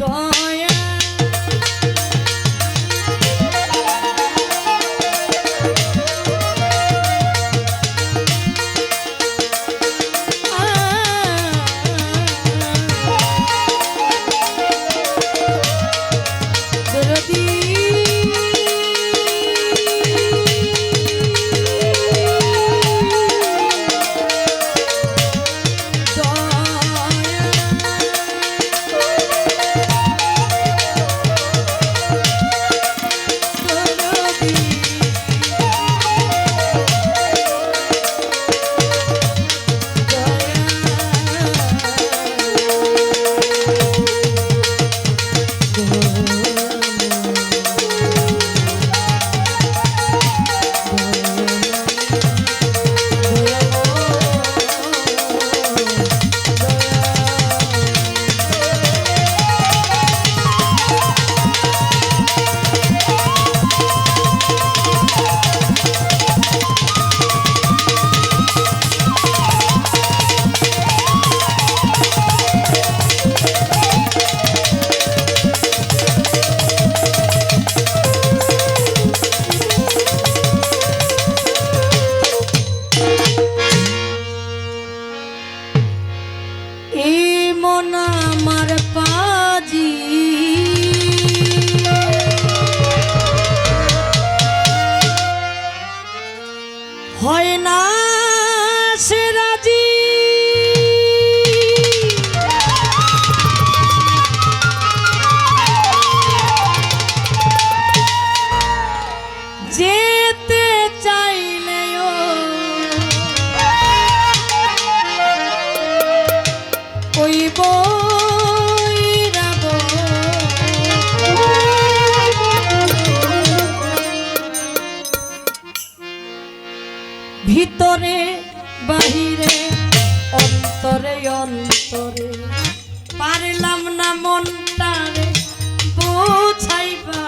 don't হয় না সে রাজি অন্তরে বাহিরে অন্তরে অন্তরে। পারলাম না মনটারে বোঝাইবা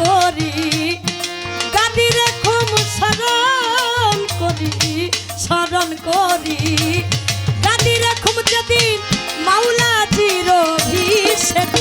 করি গাদিরে খুব শরণ করি শরণ করি। গাদিরে খুব যদি মাওলা জির অভিষেক